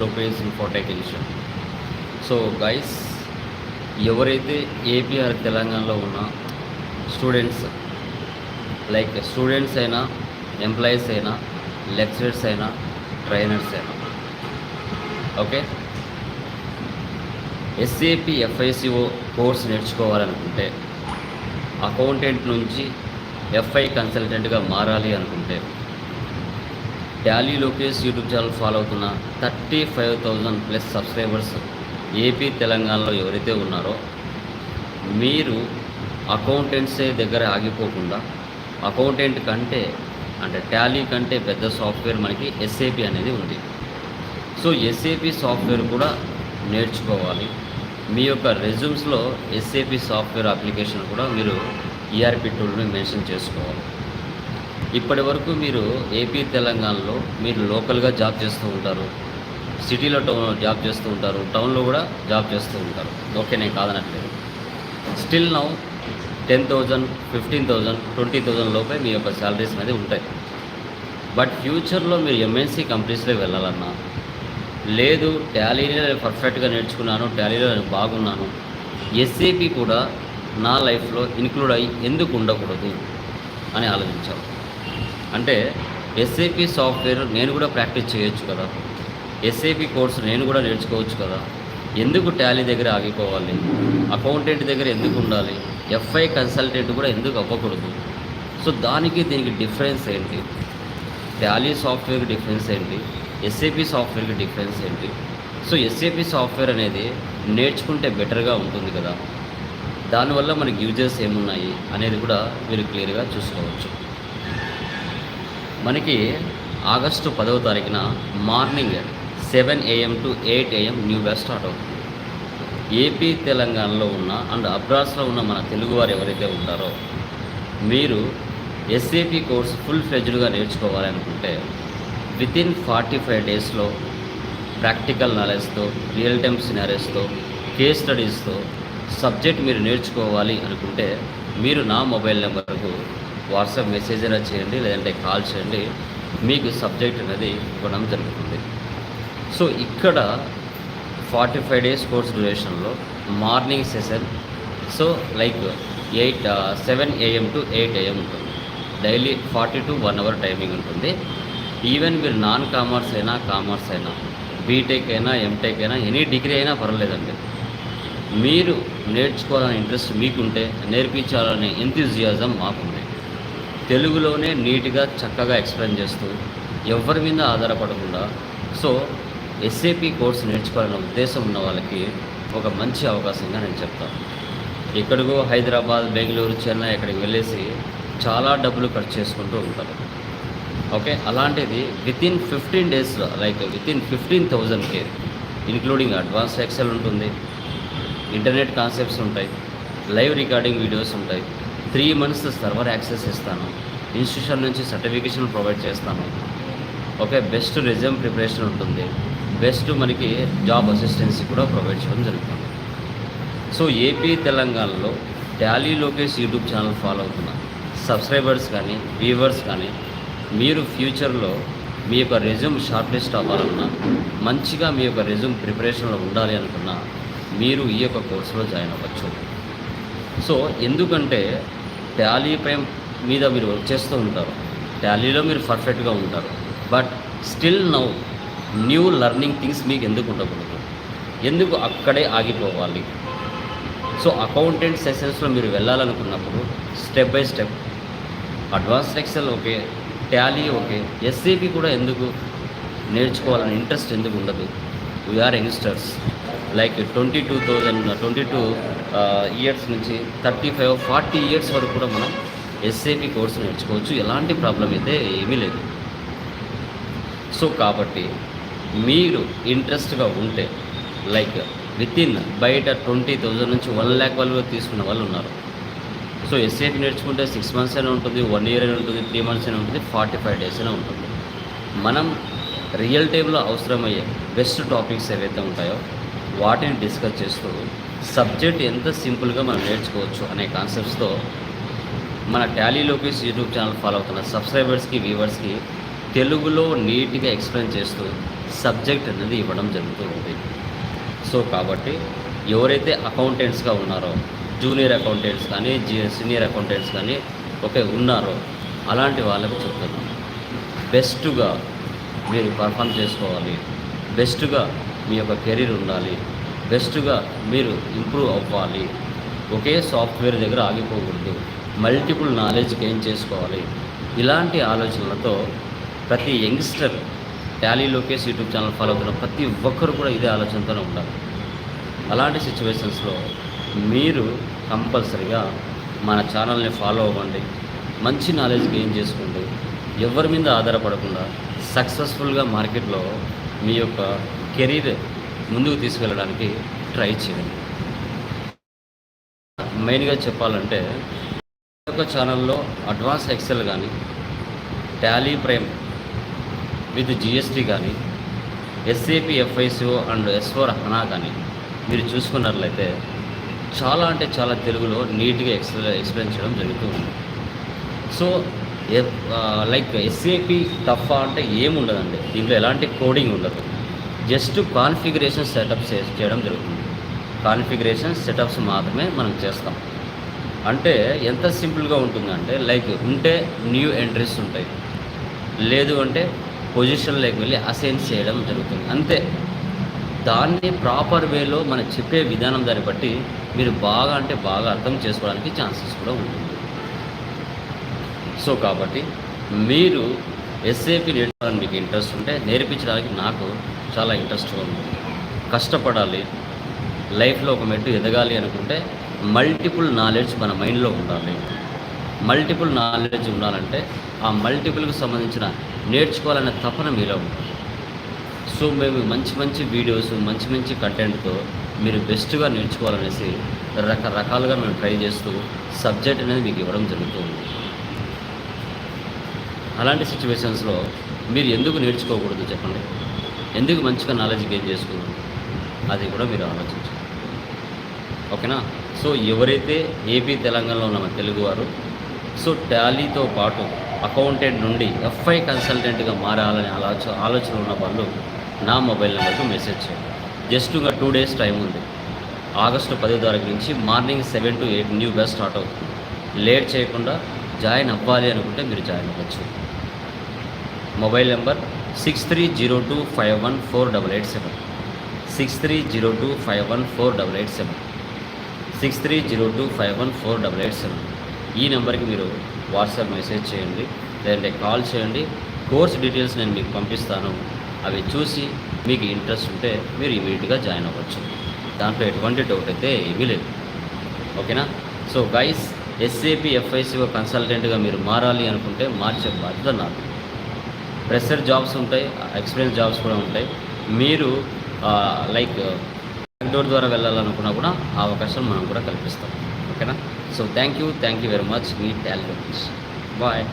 Rupees Infotech edition so guys ఎవరైతే APR తెలంగాణలో ఉన్న స్టూడెంట్స్ లైక్ స్టూడెంట్స్ అయినా ఎంప్లాయీస్ అయినా లెక్చరర్స్ అయినా ట్రైనర్స్ అయినా ఓకే ఎస్ఏపి ఎఫ్ఐసిఓ కోర్స్ నేర్చుకోవాలనుకుంటే అకౌంటెంట్ నుంచి ఎఫ్ఐ కన్సల్టెంట్గా మారాలి అనుకుంటే Tally Lokesh YouTube channel follow అవుతున్న thirty five thousand plus subscribers AP తెలంగాణలో ఎవరైతే ఉన్నారో మీరు అకౌంటెంట్సే దగ్గర ఆగిపోకుండా అకౌంటెంట్ కంటే అంటే టాలీ కంటే పెద్ద సాఫ్ట్వేర్ మనకి ఎస్ఏపి అనేది ఉంది. సో ఎస్ఏపి సాఫ్ట్వేర్ కూడా నేర్చుకోవాలి. మీ యొక్క రెజ్యూమ్స్లో ఎస్ఏపి సాఫ్ట్వేర్ అప్లికేషన్ కూడా మీరు ఈఆర్పి టూల్ని మెన్షన్ చేసుకోవాలి. ఇప్పటి వరకు మీరు ఏపీ తెలంగాణలో మీరు లోకల్గా జాబ్ చేస్తూ ఉంటారు. సిటీలో టౌన్ జాబ్ చేస్తూ ఉంటారు. టౌన్లో కూడా జాబ్ చేస్తూ ఉంటారు. ఓకే నేను కాదనట్లేదు. Still now ten thousand fifteen thousand twenty thousand లోపే మీ యొక్క శాలరీస్ అనేది ఉంటాయి. బట్ ఫ్యూచర్లో మీరు ఎంఎన్సీ కంపెనీస్లో వెళ్ళాలన్నా లేదు టాలీలో నేను పర్ఫెక్ట్గా నేర్చుకున్నాను టాలీలో నేను బాగున్నాను ఎస్ఏపి కూడా నా లైఫ్లో ఇన్క్లూడ్ అయ్యి ఎందుకు ఉండకూడదు అని ఆలోచించాను అంటే ఎస్ఏపి సాఫ్ట్వేర్ నేను కూడా ప్రాక్టీస్ చేయొచ్చు కదా. ఎస్ఏపి కోర్సు నేను కూడా నేర్చుకోవచ్చు కదా. ఎందుకు టాలీ దగ్గర ఆగిపోవాలి? అకౌంటెంట్ దగ్గర ఎందుకు ఉండాలి? ఎఫ్ఐ కన్సల్టెంట్ కూడా ఎందుకు అవ్వకూడదు? సో దానికి దీనికి డిఫరెన్స్ ఏంటి? టాలీ సాఫ్ట్వేర్కి డిఫరెన్స్ ఏంటి? ఎస్ఏపి సాఫ్ట్వేర్కి డిఫరెన్స్ ఏంటి? సో ఎస్ఏపి సాఫ్ట్వేర్ అనేది నేర్చుకుంటే బెటర్గా ఉంటుంది కదా. దానివల్ల మనకి యూజెస్ ఏమున్నాయి అనేది కూడా మీరు క్లియర్గా చూసుకోవచ్చు. మనకి ఆగస్టు పదవ తారీఖున morning seven AM to eight AM new batch start అవుతుంది. ఏపీ తెలంగాణలో ఉన్న అండ్ అబ్రాస్లో ఉన్న మన తెలుగువారు ఎవరైతే ఉంటారో మీరు ఎస్ఏపి కోర్స్ ఫుల్ ఫ్లెజ్డ్గా నేర్చుకోవాలనుకుంటే వితిన్ ఫార్టీ ఫైవ్ డేస్లో ప్రాక్టికల్ నాలెడ్జ్తో రియల్ టైమ్ సినారీస్తో కేస్ స్టడీస్తో సబ్జెక్ట్ మీరు నేర్చుకోవాలి అనుకుంటే మీరు నా మొబైల్ నెంబర్కు వాట్సాప్ మెసేజ్ అయినా చేయండి లేదంటే కాల్ చేయండి. మీకు సబ్జెక్ట్ అనేది ఇవ్వడం జరుగుతుంది. సో ఇక్కడ forty five days course డ్యూరేషన్లో morning session. So like eight seven AM to eight AM ఉంటుంది. Daily forty to one hour timing ఉంటుంది. ఈవెన్ మీరు నాన్ కామర్స్ అయినా కామర్స్ అయినా బీటెక్ అయినా ఎంటెక్ అయినా ఎనీ డిగ్రీ అయినా పర్వాలేదండి. మీరు నేర్చుకోవాలనే ఇంట్రెస్ట్ మీకుంటే నేర్పించాలనే ఎంతూజియాజం మాకుంది తెలుగులోనే నీట్గా చక్కగా ఎక్స్ప్లెయిన్ చేస్తూ ఎవరి మీద ఆధారపడకుండా సో ఎస్ఏపి కోర్స్ నేర్చుకోవాలనే ఉద్దేశం ఉన్న వాళ్ళకి ఒక మంచి అవకాశంగా నేను చెప్తాను. ఎక్కడికో హైదరాబాద్ బెంగళూరు చెన్నై అక్కడికి వెళ్ళేసి చాలా డబ్బులు ఖర్చు చేసుకుంటూ ఉంటారు. ఓకే? అలాంటిది విత్ ఇన్ ఫిఫ్టీన్ డేస్లో లైక్ విత్ ఇన్ ఫిఫ్టీన్ థౌజండ్కే ఇంక్లూడింగ్ అడ్వాన్స్ ఎక్సెల్ ఉంటుంది ఇంటర్నెట్ కాన్సెప్ట్స్ ఉంటాయి లైవ్ రికార్డింగ్ వీడియోస్ ఉంటాయి త్రీ మంత్స్ సర్వర్ యాక్సెస్ ఇస్తాను. ఇన్స్టిట్యూషన్ నుంచి సర్టిఫికేషన్ ప్రొవైడ్ చేస్తాను. ఓకే బెస్ట్ రెజ్యూమ్ ప్రిపరేషన్ ఉంటుంది. బెస్ట్ మనకి జాబ్ అసిస్టెన్సీ కూడా ప్రొవైడ్ చేయడం జరుగుతుంది. సో ఏపీ తెలంగాణలో Tally Lokesh YouTube channel follow అవుతున్న. సబ్స్క్రైబర్స్ కానీ వ్యూవర్స్ కానీ మీరు ఫ్యూచర్లో మీ యొక్క రెజ్యూమ్ షార్ట్ లిస్ట్ అవ్వాలన్నా మంచిగా మీ యొక్క రెజ్యూమ్ ప్రిపరేషన్లో ఉండాలి అనుకున్నా మీరు ఈ యొక్క కోర్సులో జాయిన్ అవ్వచ్చు. సో ఎందుకంటే టాలీ ప్రేమ్ మీద మీరు వర్క్ చేస్తూ ఉంటారు. టాలీలో మీరు పర్ఫెక్ట్గా ఉంటారు. But still now new learning things మీకు ఎందుకు ఉండకూడదు? ఎందుకు అక్కడే ఆగిపోవాలి? సో అకౌంటెంట్ సెషన్స్లో మీరు వెళ్ళాలనుకున్నప్పుడు step by step advanced excel okay Tally okay SAP కూడా ఎందుకు నేర్చుకోవాలని ఇంట్రెస్ట్ ఎందుకు ఉండదు? We're youngsters like twenty two thousand twenty two years నుంచి థర్టీ ఫైవ్ ఫార్టీ ఇయర్స్ వరకు కూడా మనం ఎస్ఏపి కోర్సు నేర్చుకోవచ్చు. ఎలాంటి ప్రాబ్లం అయితే ఏమీ లేదు. సో కాబట్టి మీరు ఇంట్రెస్ట్గా ఉంటే లైక్ విత్ ఇన్ బయట ట్వంటీ థౌజండ్ నుంచి వన్ ల్యాక్ వాళ్ళు తీసుకున్న వాళ్ళు ఉన్నారు. సో ఎస్ఏపి నేర్చుకుంటే సిక్స్ మంత్స్ అయినా ఉంటుంది వన్ ఇయర్ అయినా ఉంటుంది త్రీ మంత్స్ అయినా ఉంటుంది ఫార్టీ ఫైవ్ డేస్ అయినా ఉంటుంది. మనం రియల్ టైంలో అవసరమయ్యే బెస్ట్ టాపిక్స్ ఏవైతే ఉంటాయో వాటిని డిస్కస్ చేస్తూ సబ్జెక్ట్ ఎంత సింపుల్గా మనం నేర్చుకోవచ్చు అనే కాన్సెప్ట్స్తో మన Tally Lokesh YouTube channel follow అవుతున్న సబ్స్క్రైబర్స్కి వ్యూవర్స్కి తెలుగులో నీట్గా ఎక్స్ప్లెయిన్ చేస్తూ సబ్జెక్ట్ అనేది ఇవ్వడం జరుగుతూ ఉంది. సో కాబట్టి ఎవరైతే అకౌంటెంట్స్గా ఉన్నారో జూనియర్ అకౌంటెంట్స్ కానీ సీనియర్ అకౌంటెంట్స్ కానీ ఓకే ఉన్నారో అలాంటి వాళ్ళకు చెప్తున్నాను. బెస్ట్గా మీరు పర్ఫామ్ చేసుకోవాలి. బెస్ట్గా మీ యొక్క కెరీర్ ఉండాలి. బెస్ట్గా మీరు ఇంప్రూవ్ అవ్వాలి. ఒకే సాఫ్ట్వేర్ దగ్గర ఆగిపోకూడదు. మల్టిపుల్ నాలెడ్జ్ గెయిన్ చేసుకోవాలి. ఇలాంటి ఆలోచనలతో ప్రతి youngster Tally Lokesh YouTube channel follow అవుతున్న ప్రతి ఒక్కరు కూడా ఇదే ఆలోచనతోనే ఉండాలి. అలాంటి సిచ్యువేషన్స్లో మీరు కంపల్సరిగా మన ఛానల్ని ఫాలో అవ్వండి. మంచి నాలెడ్జ్ గెయిన్ చేసుకోండి. ఎవరి మీద ఆధారపడకుండా సక్సెస్ఫుల్గా మార్కెట్లో మీ యొక్క కెరీర్ ముందుకు తీసుకెళ్ళడానికి ట్రై చేయండి. మెయిన్గా చెప్పాలంటే ఒక ఛానల్లో అడ్వాన్స్ ఎక్సెల్ కానీ టాలీ ప్రైమ్ విత్ జిఎస్టీ కానీ SAP FICO and S four HANA కానీ మీరు చూసుకున్నట్లయితే చాలా అంటే చాలా తెలుగులో నీట్గా ఎక్స్ప్లెయిన్ ఎక్స్ప్లెయిన్ చేయడం జరుగుతూ ఉంది. సో లైక్ ఎస్ఏపి తఫా అంటే ఏముండదండి? దీంట్లో ఎలాంటి కోడింగ్ ఉండదు. జస్ట్ కాన్ఫిగరేషన్ సెటప్స్ చేయడం జరుగుతుంది. కాన్ఫిగరేషన్ సెటప్స్ మాత్రమే మనం చేస్తాం. అంటే ఎంత సింపుల్గా ఉంటుందంటే లైక్ ఉంటే న్యూ ఎంట్రీస్ ఉంటాయి. లేదు అంటే పొజిషన్ లైక్ వెళ్ళి అసైన్ చేయడం జరుగుతుంది. అంతే. దాన్ని ప్రాపర్ వేలో మనం చెప్పే విధానం దాన్ని బట్టి మీరు బాగా అంటే బాగా అర్థం చేసుకోవడానికి ఛాన్సెస్ కూడా ఉంటుంది. సో కాబట్టి మీరు ఎస్ఏపి నేర్చుకోవడానికి మీకు ఇంట్రెస్ట్ ఉంటే నేర్పించడానికి నాకు చాలా ఇంట్రెస్ట్గా ఉంది. కష్టపడాలి. లైఫ్లో ఒక మెట్టు ఎదగాలి అనుకుంటే మల్టిపుల్ నాలెడ్జ్ మన మైండ్లో ఉండాలి. మల్టిపుల్ నాలెడ్జ్ ఉండాలంటే ఆ మల్టిపుల్కి సంబంధించిన నేర్చుకోవాలనే తపన మీలో ఉంటుంది సో మేము మంచి మంచి వీడియోస్ మంచి మంచి కంటెంట్తో మీరు బెస్ట్గా నేర్చుకోవాలనేసి రకరకాలుగా మేము ట్రై చేస్తూ సబ్జెక్ట్ అనేది మీకు ఇవ్వడం జరుగుతుంది. అలాంటి సిచ్యువేషన్స్లో మీరు ఎందుకు నేర్చుకోకూడదు చెప్పండి? ఎందుకు మంచిగా నాలెడ్జ్ గెయిన్ చేసుకున్నాను? అది కూడా మీరు ఆలోచించండి. ఓకేనా? సో ఎవరైతే ఏపీ తెలంగాణలో ఉన్న తెలుగువారు సో టాలీతో పాటు అకౌంటెంట్ నుండి ఎఫ్ఐ కన్సల్టెంట్గా మారాలనే ఆలోచన ఆలోచన ఉన్న వాళ్ళు నా మొబైల్ నెంబర్కు మెసేజ్ చేయండి. జస్ట్ ఇంకా టూ డేస్ టైం ఉంది. ఆగస్టు పదో తారీఖు నుంచి morning seven to eight new batch start అవుతుంది. లేట్ చేయకుండా జాయిన్ అవ్వాలి అనుకుంటే మీరు జాయిన్ అవ్వచ్చు. Mobile number six three zero two five one four double eight seven six three zero two five one four double eight seven six three zero two five one four double eight seven ఈ నెంబర్కి మీరు WhatsApp message చేయండి లేదంటే call చేయండి. Course details నేను మీకు పంపిస్తాను. అవి చూసి మీకు ఇంట్రెస్ట్ ఉంటే మీరు ఇమీడియట్గా జాయిన్ అవ్వచ్చు. దాంట్లో ఎటువంటి డౌట్ అయితే ఏమీ లేదు. ఓకేనా? సో గైస్ ఎస్ఏపి ఎఫ్ఐసిఓ కన్సల్టెంట్గా మీరు మారాలి అనుకుంటే మార్చే బాధ్యత నాకు ప్రెషర్ జాబ్స్ ఉంటాయి ఎక్స్పీరియన్స్ జాబ్స్ కూడా ఉంటాయి. మీరు లైక్ డోర్ ద్వారా వెళ్ళాలనుకున్నా కూడా ఆ అవకాశం మనం కూడా కల్పిస్తాం. ఓకేనా? So thank you thank you very much. Me talent. Bye.